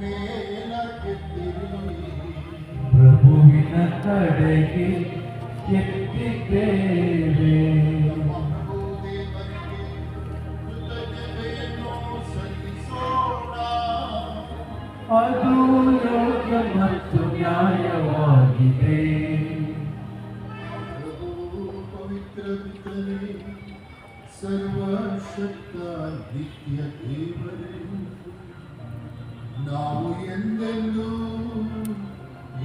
ಮೇಲಕ್ಕೆ ತಿರುಗಿ ಪ್ರಭುವಿನ ಕಡೆಗೆ ಎತ್ತಿದ್ದೇವೆ ನಮ್ಮ ಪ್ರಭು ದೇವರಿಗೆ ಕೃತಜ್ಞತೆಯನ್ನು ಸಲ್ಲಿಸೋಣ ಅದು ಯೋಗ್ಯ ಮತ್ತು ನ್ಯಾಯವಾಗಿದೆ ಪ್ರಭು ಪವಿತ್ರ ಪಿತನೇ ಸರ್ವಶಕ್ತ ನಿತ್ಯ ದೇವರೇ ನಾವು ಎಂದೆಂದೂ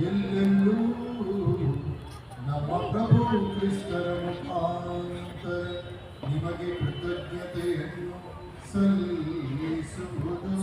ಎಲ್ಲೆಲ್ಲೂ ನಮ್ಮ ಪ್ರಭು ಕ್ರಿಸ್ತರ ಮುಖಾಂತರ ನಿಮಗೆ ಕೃತಜ್ಞತೆಯನ್ನು ಸಲ್ಲಿಸುವುದು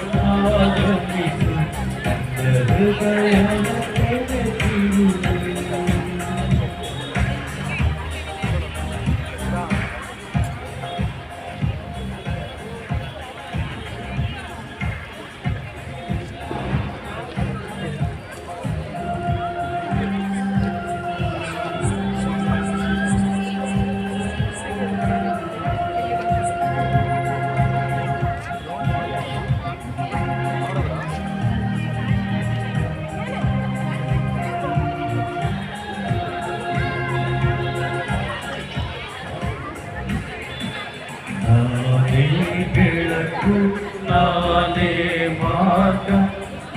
ಮಾರ್ಗ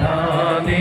ನಾನೇ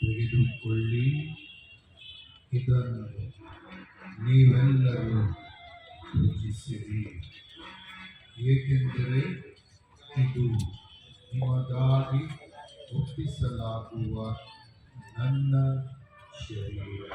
ತೆಗೆದುಕೊಳ್ಳಿ ಇದನ್ನು ನೀವೆಲ್ಲರೂ ಪೂಜಿಸಿರಿ ಏಕೆಂದರೆ ಇದು ನಿಮಗಾಗಿ ಒಪ್ಪಿಸಲಾಗುವ ನನ್ನ ಶರೀರ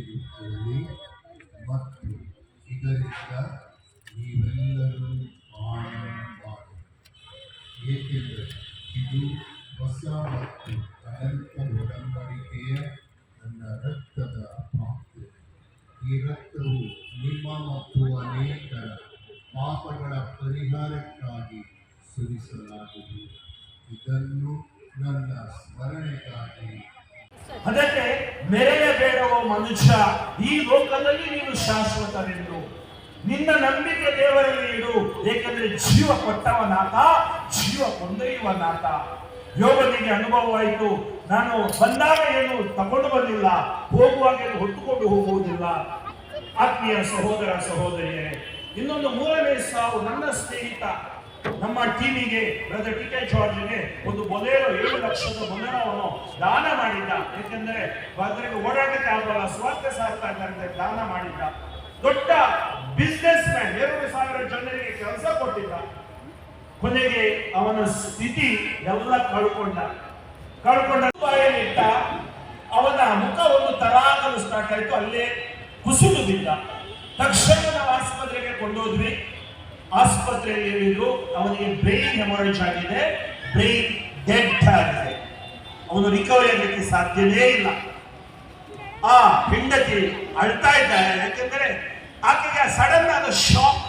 ತೆಗೆದುಕೊಳ್ಳಿ ಮತ್ತು ಇದರಿಂದ ನೀವೆಲ್ಲರೂ ಮಾಡಬಾರದು ಮಾಡಿ ಏಕೆಂದರೆ ಇದು ಹೊಸ ಮತ್ತು ಅನಂತ ಒಡಂಬಡಿಕೆಯ ನನ್ನ ರಕ್ತದ ಮಾತು ಈ ರಕ್ತವು ನಿಮ್ಮ ಮತ್ತು ಅನೇಕರ ಪಾಪಗಳ ಪರಿಹಾರಕ್ಕಾಗಿ ಸುರಿಸಲಾಗುವುದು. ಇದನ್ನು ನನ್ನ ಸ್ಮರಣೆಗಾಗಿ ಅದಕ್ಕೆ ಮೆರೆಯಬೇಡವೋ ಮನುಷ್ಯ ಮನುಷ್ಯ, ಈ ಲೋಕದಲ್ಲಿ ನೀನು ಶಾಶ್ವತವೆಂದು ನಿನ್ನ ನಂಬಿಕೆ ದೇವರಲ್ಲಿ ಇಡು, ಏಕೆಂದರೆ ಜೀವ ಕೊಟ್ಟವನಾತ ಜೀವ ಕೊಂದೊಯ್ಯುವನಾತ ಯೋಗನಿಗೆ ಅನುಭವವಾಯಿತು, ನಾನು ಬಂದಾಗ ಏನು ತಗೊಂಡು ಬಂದಿಲ್ಲ, ಹೋಗುವಾಗ ಏನು ಹೊತ್ತುಕೊಂಡು ಹೋಗುವುದಿಲ್ಲ. ಆತ್ಮೀಯ ಸಹೋದರ ಸಹೋದರಿಯರೇ, ಇನ್ನೊಂದು ಮೂರನೇ ಸಾವು ನನ್ನ ಸ್ನೇಹಿತ. ನಮ್ಮ ಟೀಮಿಗೆ ಬ್ರದರ್ ಟಿ ಕೆ ಜಾರ್ಜ್ಗೆ ಒಂದು ಬೊಲೇರೋ ಏಳು ಲಕ್ಷದ ಬೊಲೇರೋವನ್ನು ದಾನ ಮಾಡಿದ್ದ. ಏಕೆಂದರೆ ಬ್ರದರ್ಗೆ ಓಡಾಟಕ್ಕೆ ಆಗಲ್ಲ ಸ್ವಾರ್ಥ ಸಾರ್ಥ ಅಂತ ದಾನ ಮಾಡಿದ್ದ. ದೊಡ್ಡ ಬಿಸ್ನೆಸ್ ಮ್ಯಾನ್ ಎರಡು ಸಾವಿರ ಜನರಿಗೆ ಕೆಲಸ ಕೊಟ್ಟಿದ್ದ. ಕೊನೆಗೆ ಅವನ ಸ್ಥಿತಿ ಎಲ್ಲ ಕಳ್ಕೊಂಡ. ಕಳ್ಕೊಂಡ ಬಾಯಲ್ಲಿಟ್ಟ ಅವನ ಮುಖ ಒಂದು ತರಾಗಲು ಸ್ಟಾರ್ಟ್ ಆಯ್ತು, ಅಲ್ಲೇ ಕುಸಿದು ಬಿದ್ದ. ತಕ್ಷಣ ನಾವು ಆಸ್ಪತ್ರೆಗೆ ಕೊಂಡೋದ್ವಿ. ಆಸ್ಪತ್ರೆಯಲ್ಲಿ ಹೇಳಿದ್ರು ಅವನಿಗೆ ಬ್ರೈನ್ ಹೆಮರೇಜ್ ಆಗಿದೆ ಬ್ರೈನ್ ಡೆಡ್ ಆಗಿದೆ. ಅವನು ರಿಕವರಿ ಆಗಲಿಕ್ಕೆ ಸಾಧ್ಯವೇ ಇಲ್ಲ. ಆ ಹೆಂಡತಿ ಅಳ್ತಾ ಇದ್ದಾರೆ ಯಾಕೆಂದ್ರೆ ಆಕೆಗೆ ಸಡನ್ ಆದ ಶಾಕ್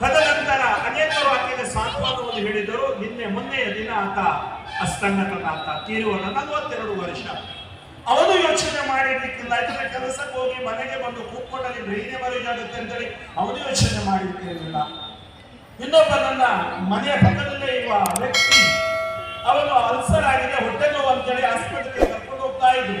ತದನಂತರ ಅನೇಕರು ಆಕೆಗೆ ಸಾಂತ್ವನವನ್ನು ಹೇಳಿದರು, ನಿನ್ನೆ ಮೊನ್ನೆಯ ದಿನ ಆತ ಅಸ್ತಂಗತನಾತ ತೀರುವನ ನಲವತ್ತೆರಡು ವರ್ಷ. ಅವನು ಯೋಚನೆ ಮಾಡಿರ್ಲಿಕ್ಕಿಲ್ಲ. ಯಾಕಂದ್ರೆ ಕೆಲಸಕ್ಕೆ ಹೋಗಿ ಮನೆಗೆ ಬಂದು ಕೂತ್ಕೊಂಡಲ್ಲಿ ಬ್ರೈನೇ ಅಂತ ಹೇಳಿ ಅವನು ಯೋಚನೆ ಮಾಡಿರ್ಲಿಕ್ಕಿರಲಿಲ್ಲ. ಇನ್ನೊಬ್ಬ ನನ್ನ ಮನೆಯ ಪಕ್ಕದಲ್ಲೇ ಇರುವ ವ್ಯಕ್ತಿ, ಅವನು ಅಲ್ಸರ್ ಆಗಿದೆ ಹೊಟ್ಟೆ ನೋವು ಅಂತೇಳಿ ಆಸ್ಪತ್ರೆಗೆ ಕರ್ಕೊಂಡು ಹೋಗ್ತಾ ಇದ್ರು